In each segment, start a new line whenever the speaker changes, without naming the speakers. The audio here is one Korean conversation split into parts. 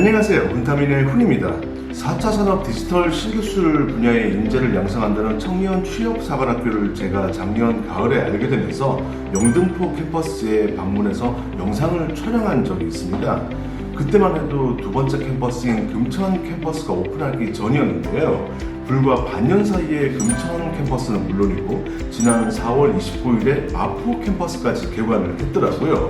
안녕하세요. 훈타민의 훈입니다. 4차 산업 디지털 신기술 분야의 인재를 양성한다는 청년 취업 사관학교를 제가 작년 가을에 알게 되면서 영등포 캠퍼스에 방문해서 영상을 촬영한 적이 있습니다. 그때만 해도 두 번째 캠퍼스인 금천 캠퍼스가 오픈하기 전이었는데요. 불과 반년 사이에 금천 캠퍼스는 물론이고 지난 4월 29일에 마포 캠퍼스까지 개관을 했더라고요.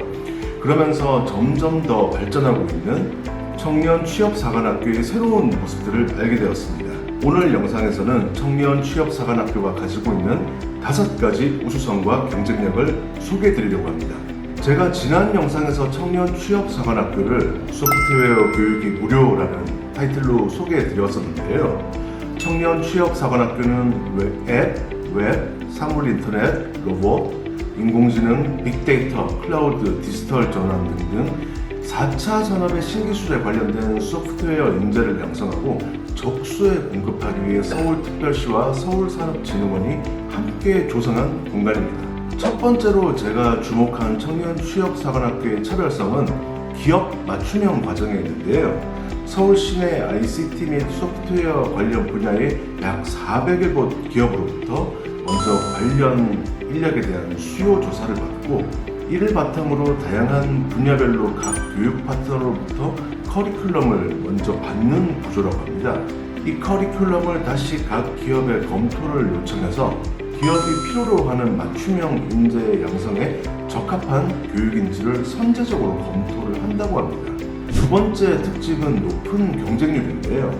그러면서 점점 더 발전하고 있는 청년 취업사관학교의 새로운 모습들을 알게 되었습니다. 오늘 영상에서는 청년 취업사관학교가 가지고 있는 다섯 가지 우수성과 경쟁력을 소개해 드리려고 합니다. 제가 지난 영상에서 청년 취업사관학교를 소프트웨어 교육이 무료라는 타이틀로 소개해 드렸었는데요. 청년 취업사관학교는 웹, 웹, 사물인터넷, 로봇, 인공지능, 빅데이터, 클라우드, 디지털 전환 등등 4차 산업의 신기술에 관련된 소프트웨어 인재를 양성하고 적수에 공급하기 위해 서울특별시와 서울산업진흥원이 함께 조성한 공간입니다. 첫 번째로 제가 주목한 청년 취업사관학교의 차별성은 기업 맞춤형 과정에 있는데요. 서울 시내 ICT 및 소프트웨어 관련 분야의 약 400여 곳 기업으로부터 먼저 관련 인력에 대한 수요 조사를 받고 이를 바탕으로 다양한 분야별로 각 교육 파트너로부터 커리큘럼을 먼저 받는 구조라고 합니다. 이 커리큘럼을 다시 각 기업에 검토를 요청해서 기업이 필요로 하는 맞춤형 인재 양성에 적합한 교육인지를 선제적으로 검토를 한다고 합니다. 두 번째 특징은 높은 경쟁률인데요.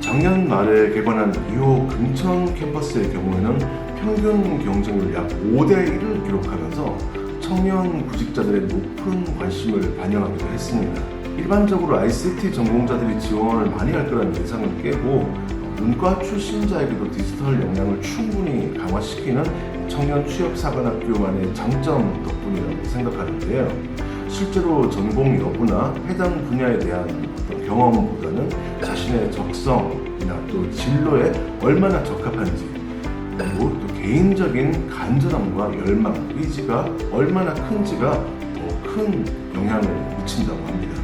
작년 말에 개관한 2호 금천 캠퍼스의 경우에는 평균 경쟁률 약 5대 1을 기록하면서 청년 구직자들의 높은 관심을 반영하기도 했습니다. 일반적으로 ICT 전공자들이 지원을 많이 할 거라는 예상을 깨고 문과 출신자에게도 디지털 역량을 충분히 강화시키는 청년 취업사관학교만의 장점 덕분이라고 생각하는데요. 실제로 전공 여부나 해당 분야에 대한 어떤 경험보다는 자신의 적성이나 또 진로에 얼마나 적합한지 그리고 또 개인적인 간절함과 열망, 의지가 얼마나 큰지가 더 큰 영향을 미친다고 합니다.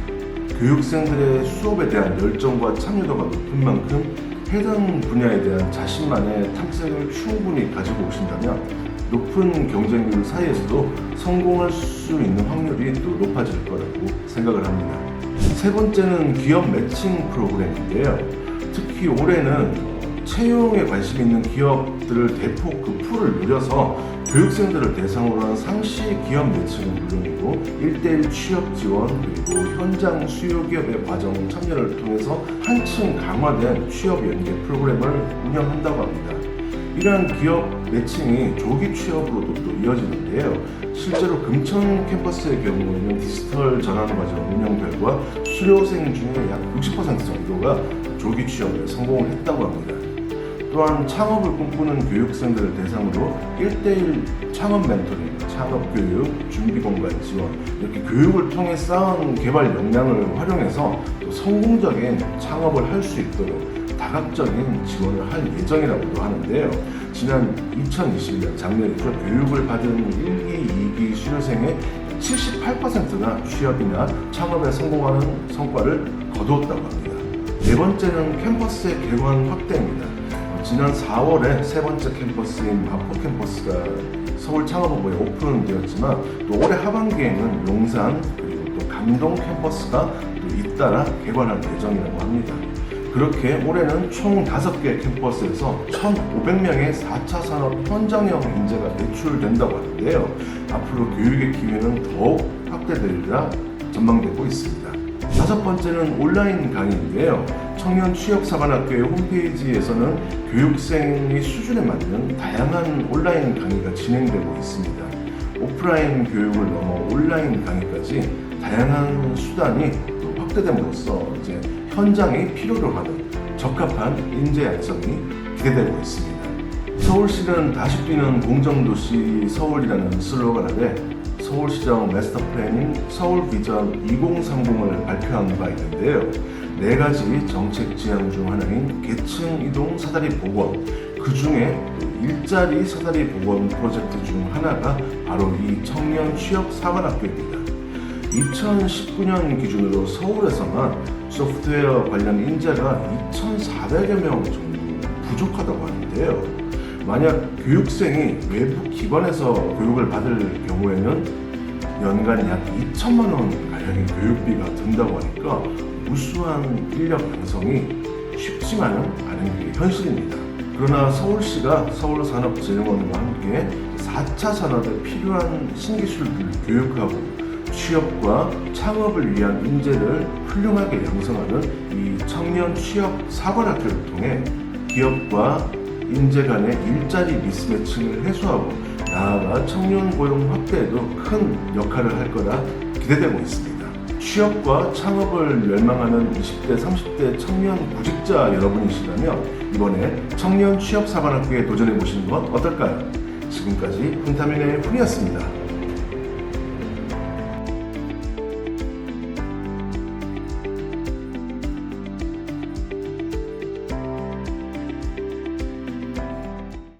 교육생들의 수업에 대한 열정과 참여도가 높은 만큼 해당 분야에 대한 자신만의 탐색을 충분히 가지고 오신다면 높은 경쟁률 사이에서도 성공할 수 있는 확률이 또 높아질 거라고 생각을 합니다. 세 번째는 기업 매칭 프로그램인데요. 특히 올해는 채용에 관심 있는 기업들을 대폭 그 풀을 늘려서 교육생들을 대상으로 한 상시 기업 매칭은 물론이고 1대1 취업 지원 그리고 현장 수요 기업의 과정 참여를 통해서 한층 강화된 취업 연계 프로그램을 운영한다고 합니다. 이러한 기업 매칭이 조기 취업으로도 또 이어지는데요. 실제로 금천 캠퍼스의 경우에는 디지털 전환 과정 운영 결과 수료생 중에 약 60% 정도가 조기 취업에 성공을 했다고 합니다. 또한 창업을 꿈꾸는 교육생들을 대상으로 1대1 창업 멘토링, 창업 교육, 준비 공간 지원 이렇게 교육을 통해 쌓은 개발 역량을 활용해서 또 성공적인 창업을 할 수 있도록 다각적인 지원을 할 예정이라고도 하는데요. 지난 2021년 작년이죠. 교육을 받은 1기, 2기 수료생의 78%가 취업이나 창업에 성공하는 성과를 거두었다고 합니다. 네 번째는 캠퍼스의 개관 확대입니다. 지난 4월에 세 번째 캠퍼스인 마포 캠퍼스가 서울 창업허브에 오픈되었지만 또 올해 하반기에는 용산 그리고 또 강동 캠퍼스가 또 잇따라 개관할 예정이라고 합니다. 그렇게 올해는 총 5개 캠퍼스에서 1,500명의 4차 산업 현장형 인재가 배출된다고 하는데요. 앞으로 교육의 기회는 더욱 확대되리라 전망되고 있습니다. 다섯 번째는 온라인 강의인데요. 청년 취업 사관학교의 홈페이지에서는 교육생의 수준에 맞는 다양한 온라인 강의가 진행되고 있습니다. 오프라인 교육을 넘어 온라인 강의까지 다양한 수단이 또 확대됨으로써 이제 현장이 필요로 하는 적합한 인재 양성이 기대되고 있습니다. 서울시는 다시 뛰는 공정도시 서울이라는 슬로건 아래 서울시정 마스터 플래닝 서울 비전 2030을 발표한 바 있는데요. 네 가지 정책 지향 중 하나인 계층 이동 사다리 복원, 그 중에 일자리 사다리 복원 프로젝트 중 하나가 바로 이 청년 취업 사관학교입니다. 2019년 기준으로 서울에서만 소프트웨어 관련 인재가 2,400여 명 정도 부족하다고 하는데요. 만약 교육생이 외부 기관에서 교육을 받을 경우에는 연간 약 2천만 원 가량의 교육비가 든다고 하니까 우수한 인력 양성이 쉽지만은 않은 게 현실입니다. 그러나 서울시가 서울산업진흥원과 함께 4차 산업에 필요한 신기술들을 교육하고 취업과 창업을 위한 인재를 훌륭하게 양성하는 이 청년 취업 사관학교를 통해 기업과 인재 간의 일자리 미스매칭을 해소하고 나아가 청년 고용 확대에도 큰 역할을 할 거라 기대되고 있습니다. 취업과 창업을 열망하는 20대, 30대 청년 구직자 여러분이시라면 이번에 청년 취업 사관학교에 도전해 보시는 건 어떨까요? 지금까지 훈타민의 훈이었습니다.